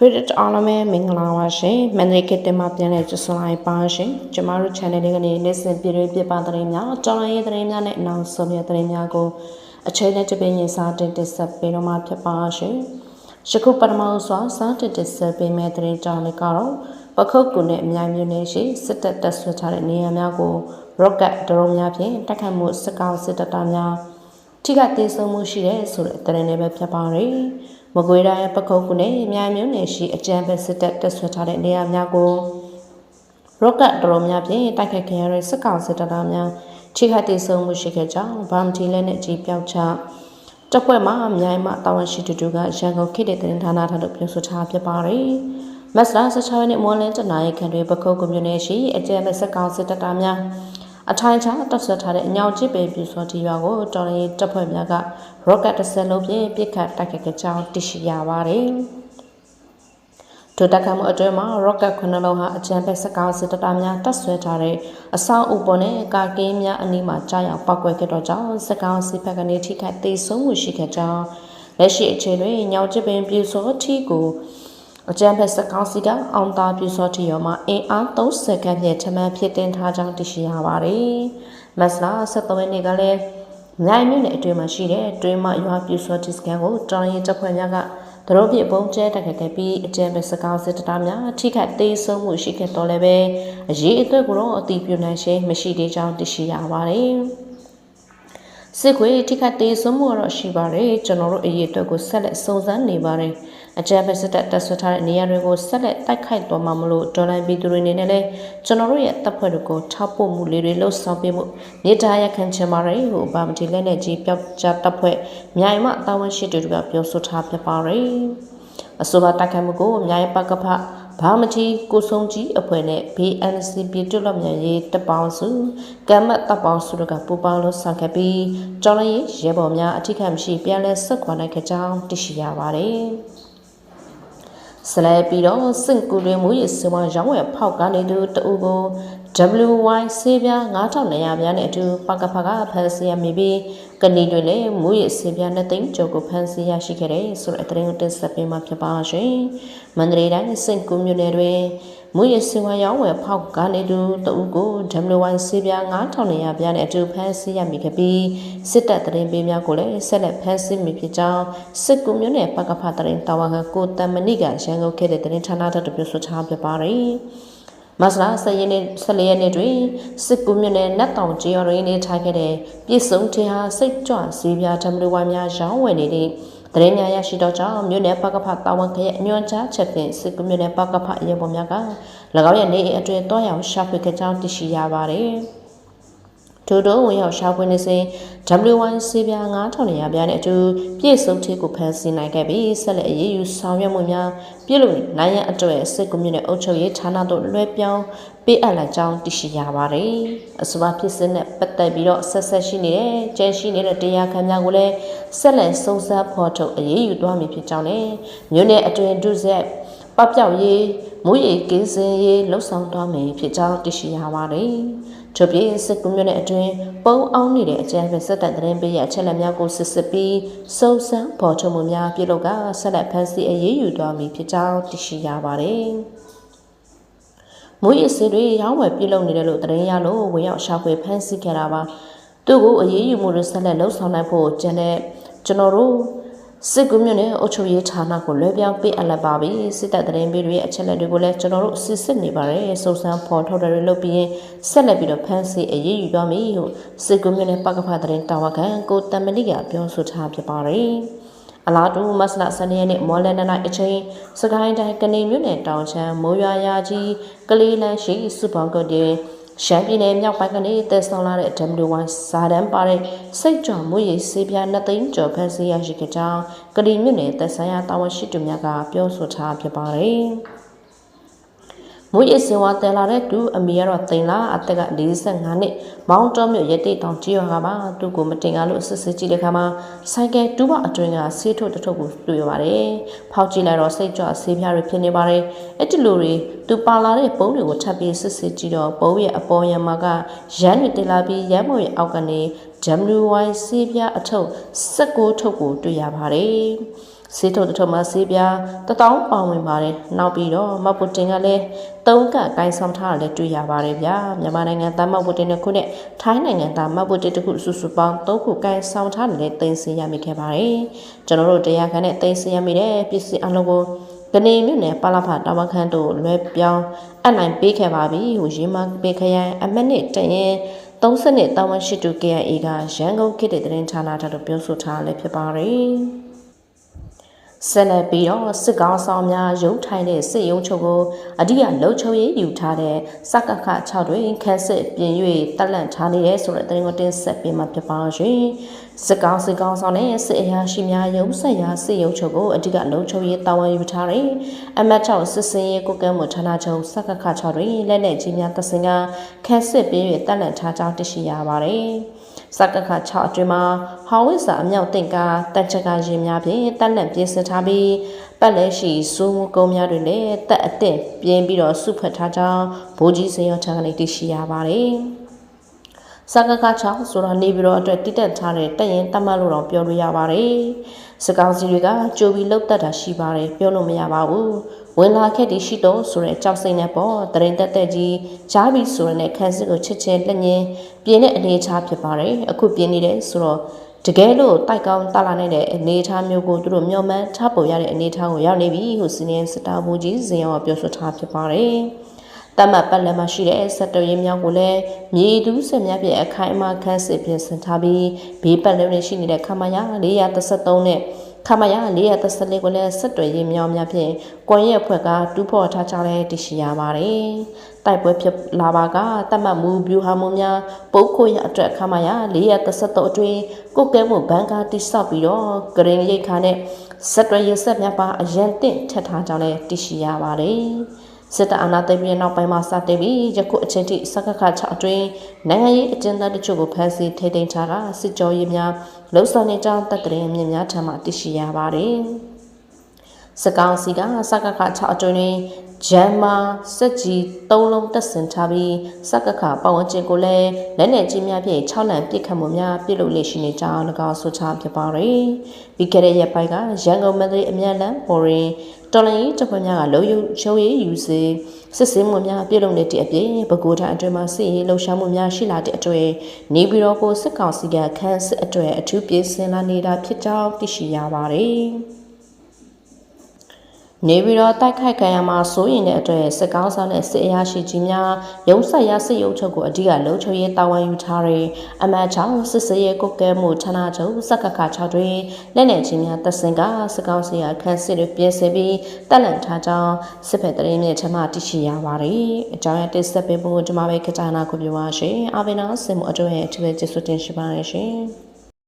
Reddit အားလုံးပဲမင်္ဂလာပါရှင်မန္တလေးကတင်မှာပြန်လဲကြစလိုက်ပါရှင်ကျမတို့ channel လေးကနေနေ့စဉ်ပြည်တွင်းပြပသတင်းများကြောင်းရည်သတင်းများနဲ့အနောက်ဆုံးရသတင်းများကိုအချိန်နဲ့တပင်းရင်စားတင်တက်ဆက်ပေးတော့မှာဖြစ်ပါရှင်ယခုပထမဆုံးစားတင်တက်ဆက်ပေးမယ့်သတင်းကြောင်းလေးကတော့ပခုတ်ကူနဲ့အများမျိုးနေရှိစစ်တပ်တပ်ဆွဲထားတဲ့နေရာများကို rocket drone များဖြင့်တိုက်ခတ်မှုစစ်ကောင်စစ်တပ်သားများထိခိုက်သေးဆုံးမှုရှိတဲ့ဆိုတဲ့သတင်းလေးပဲဖြစ်ပါတယ် မကွေးတိုင်းပခုတ်ကူနဲ့အများမျိုးနေရှိအကြံဖက်စစ်တပ်တပ်ဆွဲထားတဲ့နေရာများကို rocket drone များဖြင့်တိုက်ခိုက်ခဲ့ရတဲ့စစ်ကောင်စစ်တပ်သားများထိခိုက်သေးဆုံးမှုရှိခဲ့ကြောင်းဗမ်တီလက်နဲ့ကြီးပြောက်ချတပ်ဖွဲ့မှအမြိုင်မှတာဝန်ရှိသူတို့ကရန်ကုန်ခေတ်တဲ့တင်ဌာနထံသို့ပြောဆိုထားဖြစ်ပါတယ်။မက်စလာ16ရက်နေ့မွန်လင်းတနာရီခန့်တွင်ပခုတ်ကွန်မြူနတီရှိအကြံမဲ့စစ်ကောင်စစ်တပ်သားများ အထိုင်ချတပ်ဆွဲထားတဲ့အညောင်ချစ်ပေပြူစောတီရွာကိုတော်ရင်တပ်ဖွဲ့များက rocket တစ်စက်လုံးဖြင့်ပစ်ခတ်တိုက်ခိုက်ခဲ့ကြောင်းသိရှိရပါတယ်။ဒုတက်ခမှုအတွင်းမှာ rocket ခုနှလုံးဟာအကြံဖက်စကားစစ်တပ်သားများတပ်ဆွဲထားတဲ့အဆောက်အဦပေါ်နဲ့ကာကင်းများအနီးမှာကြားရောက်ပောက်ကွဲခဲ့တော့ကြောင့်စကားစစ်ဖက်ကနေထိခိုက်သေးဆုံးမှုရှိခဲ့ကြောင်းလက်ရှိအခြေတွင်ညောင်ချစ်ပင်ပြူစောထီကို အကြံဖက်စကောင်းစီကအောင်တာပြူစောတီရောမှာအင်အား30ခန့်ဖြင့်ထမှန်ဖြစ်တင်ထားကြောင်းသိရှိရပါတယ်။မက်စလာ73ရက်နေ့ကလည်းမြိုင်မြို့နယ်အတွင်းမှာရှိတဲ့တွင်းမရွာပြူစောတီစကန်ကိုတော်ရင်တပ်ဖွဲ့များကသူတို့ပြပုံကျဲတက်ခဲ့ပြီးအကြံဖက်စကောင်းစစ်တပ်များထိခိုက်သေးဆုံးမှုရှိခဲ့တော့လည်းပဲအရေးအသွက်ကိုတော့အတိပြုနိုင်ခြင်းမရှိသေးကြောင်းသိရှိရပါတယ်။စစ်ခွေထိခတ်သေးဆုံးမှုတော့ရှိပါတယ်ကျွန်တော်တို့အရေးအတွက်ကိုဆက်လက်စုံစမ်းနေပါတယ် အကြမ်းဖက်စစ်တပ်တပ်ဆွဲထားတဲ့နေရာတွေကိုဆက်လက်တိုက်ခိုက်သွားမှာမလို့ဒေါ်လာဘီသူတွေနေနဲ့လည်းကျွန်တော်တို့ရဲ့တပ်ဖွဲ့တွေကိုထောက်ပို့မှုလေးတွေလှုပ်ဆောင်ပေးမှုနေသားရခံချင်ပါတယ်ဟိုဘာမတီလက်နဲ့ကြီးပျောက်ကြားတပ်ဖွဲ့မြိုင်မတာဝန်ရှိသူတွေကပြောဆိုထားပြပါတယ်အဆိုပါတိုက်ခိုက်မှုကိုမြိုင်ပကဖဘာမတီကိုဆုံးကြီးအဖွဲ့နဲ့ BNC ပြည်တွလမြန်ရေးတပေါင်းစုကမ္မတ်တပ်ပေါင်းစုတို့ကပူးပေါင်းလို့ဆောင်ခဲ့ပြီးကျောင်းလေးရဲဘော်များအထိခံမရှိပြန်လဲဆက်ခွာနိုင်ခဲ့ကြောင်းသိရှိရပါတယ်။ ဆလဲပြီးတော့စင်ကူတွေမူရစမရောင်းဝယ်ဖောက်ကနေသူတူကို WY ဆေးပြား9400ပြားနဲ့အတူပကဖကဖန်စီရမိပြီးကနေတွေလည်းမူရဆေးပြားနဲ့သိန်းကျော်ကိုဖန်စီရရှိခဲ့တယ်ဆိုတဲ့အသတင်းကိုတင်ဆက်ပေးမှာဖြစ်ပါရှင်။မန္တလေးတိုင်းစင်ကူမြို့နယ်တွင် မူရဆေးဝါရောင်းဝယ်ဖောက်ကနေသူတူကို WY ဆေးပြား9400ပြားနဲ့အတူဖန်စီရမိခဲ့ပြီးစစ်တပ်တရင်ပေးများကိုလည်းဆက်လက်ဖန်စီမိဖြစ်ကြောင်းစစ်ကူမြို့နယ်ပကဖတရင်တာဝန်ခံကိုတမဏိကရန်ကုန်ခဲ့တဲ့တရင်ဌာနတို့ပြောဆိုထားပြပါတယ်။မဆလာ၁ရက်နေ့14ရက်နေ့တွင်စစ်ကူမြို့နယ်နတ်တောင်ကျေးရွာတွင်နေထိုင်ခဲ့တဲ့ပြည်စုံထင်ဟာစိတ်ကြွစည်းပြားဓမ္မလူဝိုင်းများရောင်းဝယ်နေတဲ့ တရင်များရရှိတော့ကြောင့်မြို့နယ်ပကဖတာဝန်ခရဲ့အညွှန်ကြားချက်ဖြင့်စစ်ကူမြို့နယ်ပကဖရေပေါ်များက၎င်းရဲ့နေအိမ်အတွင်းတွားရောက်ရှာဖွေခဲ့ကြောင်းသိရှိရပါတယ်။ ထို့သောဝင်ရောက်ရှာဖွေနေစဉ် W1 ဆေးပြား9000ပြားနဲ့အတူပြည့်စုံသေးကိုဖန်ဆီးနိုင်ခဲ့ပြီးဆက်လက်အရေးယူဆောင်ရွက်မှုများပြုလုပ်နိုင်ရန်အတွက်စစ်ကွန်မြူနတီအုပ်ချုပ်ရေးဌာနသို့လွှဲပြောင်းပေးအပ်လိုက်ကြောင်းသိရှိရပါတယ်။အဆိုပါဖြစ်စဉ်နဲ့ပတ်သက်ပြီးတော့ဆက်ဆက်ရှိနေတဲ့ကျန်းရှိနေတဲ့တရားခံများကိုလည်းဆက်လက်စုံစမ်းဖော်ထုတ်အရေးယူသွားမည်ဖြစ်ကြောင်းနဲ့မြို့နယ်အတွင်းဒုစရိုက် ပပျောက်ရေးမူရည်ကင်းစင်ရေးလှုပ်ဆောင်သွားမယ်ဖြစ်ကြောင်းသိရှိရပါတယ်။ထို့ပြင်စစ်ကူးမြို့နယ်အတွင်းပုံအောင်နေတဲ့အကြမ်းဖက်စစ်တပ်သတင်းပေးရအချက်လက်များကိုစစ်စစ်ပြီးစုံစမ်းဖော်ထုတ်မှုများပြုလုပ်ကဆက်လက်ဖမ်းဆီးအရေးယူသွားမည်ဖြစ်ကြောင်းသိရှိရပါတယ်။မူရည်စစ်တွေရောင်းဝယ်ပြုလုပ်နေတယ်လို့သတင်းရလို့ဝင်ရောက်ရှာဖွေဖမ်းဆီးခဲ့တာပါ။သူ့ကိုအရေးယူမှုတွေဆက်လက်လှုပ်ဆောင်နိုင်ဖို့ကျန်တဲ့ကျွန်တော်တို့ စစ်ကူးမြို့နယ်အုပ်ချုပ်ရေးဌာနကိုလွှဲပြောင်းပေးအပ်လက်ပါပြီစစ်တပ်သတင်းပေးတွေရဲ့အချက်လက်တွေကိုလည်းကျွန်တော်တို့စစ်စစ်နေပါတယ်စုံစမ်းဖော်ထုတ်တယ်လို့ပြီးရင်ဆက်လက်ပြီးတော့ဖမ်းဆီးအရေးယူသွားမည်ဟုစစ်ကူးမြို့နယ်ပကဖသတင်းတာဝန်ခံကိုတမလီကပြောဆိုထားဖြစ်ပါတယ်အလားတူမဆလစနေရက်နေ့မော်လန်နနိုင်အချိန်စကိုင်းတိုင်းကနေမြို့နယ်တောင်ချမ်းမိုးရွာရာကြီးကလေးလန်းရှိစုပေါင်းကုတ်တဲ့ ရှမ်းပြည်နယ်မြောက်ပိုင်းကနေတည်ဆောင်လာတဲ့ W1 ဇာတန်ပါတဲ့စိတ်ကြွမှုရေးစေးပြားနှစ်သိန်းကျော်ဖန်ဆီးရရှိခဲ့ကြောင်းကတိမြို့နယ်သက်ဆိုင်ရာတာဝန်ရှိသူများကပြောဆိုထားဖြစ်ပါတယ်။ မွေးအစင်ဝါတယ်လာတဲ့သူအမေကတော့တင်လာအသက်က45နှစ်မောင်းတော်မြို့ရတိတောင်ကြီးရွာကပါသူ့ကိုမတင်ကားလို့စစ်စစ်ကြည့်တဲ့ခါမှာဆိုင်ကယ်တူးပအတွင်းကဆေးထုတ်တထုပ်ကိုတွေ့ရပါတယ်။ဖောက်ကြည့်လိုက်တော့စိတ်ကြွဆေးပြားတွေဖြစ်နေပါတယ်။အဲ့ဒီလိုတွေသူပါလာတဲ့ပုံးတွေကိုထပ်ပြီးစစ်စစ်ကြည့်တော့ပုံးရဲ့အပေါ်ရံမှာကရမ်းတွေတင်လာပြီးရမ်းမော်ရဲ့အောက်ကနေ WY ဆေးပြားအထုပ်16ထုတ်ကိုတွေ့ရပါတယ်။ စေးထုတ်တစ်ထုပ်မှာစေးပြားတထောင်ပေါင်ဝင်ပါတယ်နောက်ပြီးတော့မတ်ပူတင်ကလည်းသုံးကပ်ကိုင်းဆောင်ထားတာလည်းတွေ့ရပါတယ်ဗျာမြန်မာနိုင်ငံသားမတ်ပူတင်တစ်ခုနဲ့ထိုင်းနိုင်ငံသားမတ်ပူတင်တစ်ခုစုစုပေါင်းသုံးခုကိုင်းဆောင်ထားတယ်လည်းတင်စီရမိခဲ့ပါတယ်ကျွန်တော်တို့တရားခံနဲ့တင်စီရမိတဲ့ပစ္စည်းအလုံးကိုကနေမြို့နယ်ပါလာဖတာဝခန့်တို့လွဲပြောင်းအနိုင်ပေးခဲ့ပါပြီဟိုရေမပေးခရိုင်အမနစ်တရင်30နှစ်တာဝန်ရှိသူ KIA ကရန်ကုန်ခေတ်တဲ့သတင်းဌာနထတို့ပြောဆိုထားလည်းဖြစ်ပါတယ် ဆက်လက်ပြီးတော့စစ်ကောင်းဆောင်များရုံးထိုင်တဲ့စစ်ရုံးချုပ်ကိုအဓိကလှုပ်ချုပ်ရေးယူထားတဲ့စကခ6တွင်ခန်းစစ်ပြင်၍တက်လန့်ထားနေတယ်ဆိုတဲ့သတင်းကိုတင်ဆက်ပေးမှာဖြစ်ပါရှင်စစ်ကောင်းစစ်ကောင်းဆောင်နဲ့စစ်အရာရှိများရုံးဆက်ရာစစ်ရုံးချုပ်ကိုအဓိကလှုပ်ချုပ်ရေးတာဝန်ယူထားတဲ့အမတ်6စစ်စင်ရေးကိုကဲမှုဌာနချုပ်စကခ6တွင်လက်လက်ကြီးများတပ်စင်ကခန်းစစ်ပြင်၍တက်လန့်ထားကြောင်းသိရှိရပါတယ်စကခ6အတွင်းမှာဟောင်းဝစ်စာအမြောက်တင်ကတက်ချက်ကရင်များဖြင့်တက်လက်ပြင်းစထားပြီးပတ်လဲရှိစူးမှုကုန်းများတွင်လည်းတက်အသင့်ပြင်းပြီးတော့စုဖက်ထားကြောင်းဗိုလ်ကြီးစင်ရောထံကနေသိရှိရပါတယ်စကကချောင်းဆိုတော့နေပြီးတော့အတွက်တိတက်ထားတဲ့တက်ရင်တတ်မှတ်လို့တော့ပြောလို့ရပါတယ်။စကောင်းစီတွေကကြိုပြီးလှုပ်တက်တာရှိပါတယ်ပြောလို့မရပါဘူး။ဝင်လာခဲ့တဲ့ရှိတော့ဆိုတဲ့ကြောက်စိတ်နဲ့ပေါ့တရင်တက်တက်ကြီးကြားပြီးဆိုရတဲ့ခန်းစစ်ကိုချစ်ချင်းလက်ညင်းပြင်းတဲ့အနေအထားဖြစ်ပါတယ်။အခုပြင်းနေတယ်ဆိုတော့ တကယ်လို့တိုက်ကောင်းတလာနိုင်တဲ့အနေအထားမျိုးကိုသူတို့မျှော်မှန်းထားပေါ်ရတဲ့အနေအထားကိုရောက်နေပြီဟုစီနီယံစတာဘူကြီးဇင်ရောပြောဆိုထားဖြစ်ပါတယ်။တတ်မှတ်ပတ်လည်မှာရှိတဲ့ဆက်တော်ရေးများကိုလည်းမြေတူးဆက်များဖြင့်အခိုင်အမာခန်းစစ်ပြင်ဆင်ထားပြီးဘေးပတ်လည်တွင်ရှိနေတဲ့ခမရ433နဲ့ ခမရ434ကိုလည်းဆက်တော်ရေးများများဖြင့်ကွန်ရက်ဖွဲ့ကတူးဖော်ထားကြတဲ့တရှိရပါတယ်။တိုက်ပွဲဖြစ်လာပါကတတ်မှတ်မှုဗျူဟာမှုများပုတ်ခွရအတွက်ခမရ433အတွင်းကုတ်ကဲမှုဘန်ကာတိဆောက်ပြီးတော့ဂရင်ရိတ်ခါနဲ့ဆက်တော်ရေးဆက်များပါအရန်တင့်ထက်ထားကြောင်းလည်းတရှိရပါတယ်။ စစ်တပ်အာဏာသိမ်းပြီးနောက်ပိုင်းမှာစတင်ပြီးယခုအချိန်ထိစကခ6အတွင်းနိုင်ငံရေးအကျဉ်းသားတချို့ကိုဖမ်းဆီးထိန်းသိမ်းထားတာစစ်ကြောရေးများလှုပ်ဆောင်နေကြောင်းတပ်တရင်မြင့်များထံမှသိရှိရပါတယ်။ စကောင်းစီကစကခ6အတွင်းတွင်ဂျမ်မာစက်ကြီး၃လုံးတက်ဆင်ထားပြီးစကခပတ်ဝန်းကျင်ကိုလည်းလက်နက်ကြီးများဖြင့်6လံပစ်ခတ်မှုများပြုလုပ်လေ့ရှိနေကြောင်း၎င်းဆိုချဖြစ်ပါရယ်ပြီးခဲ့တဲ့ရက်ပိုင်းကရန်ကုန်မန္တလေးအမြန်လမ်းပေါ်တွင်တော်လိုင်းရေးတပ်ဖွဲ့များကလုံယုံရုံရေးယူစေစစ်စင်းမှုများပြုလုပ်နေတဲ့အပြင်ပဲခူးတိုင်းအတွင်းမှာစစ်ရေးလှုပ်ရှားမှုများရှိလာတဲ့အတွေ့နေပြည်တော်ကိုစစ်ကောင်စီကခန်းစစ်အတွေ့အထူးပြင်ဆင်လာနေတာဖြစ်ကြောင်းသိရှိရပါတယ်။ နေပြီးတော့တိုက်ခိုက်ခံရမှာစိုးရင်တဲ့အတွက်စစ်ကောင်းဆောင်တဲ့စစ်အရာရှိကြီးများရုံးဆက်ရစစ်ရုံးချုပ်ကိုအဓိကလုံခြုံရေးတာဝန်ယူထားတဲ့အမတ်ချောင်းစစ်စရေးကုတ်ကဲမှုဌာနချုပ်စက်ကခ6တွင်လက်နယ်ချင်းများတပ်စင်ကစစ်ကောင်းစီရခန်းစစ်တွေပြင်ဆင်ပြီးတက်လန့်ထားကြောင်းစစ်ဖက်တရင်မြစ်ထမတရှိရပါတယ်အကြောင်းရတစ်ဆက်ပေးဖို့ဒီမှာပဲခကြနာကိုပြောပါရှင်အဘိနာစင်မှုအတွဲအထူးကျေးဇူးတင်ရှိပါတယ်ရှင်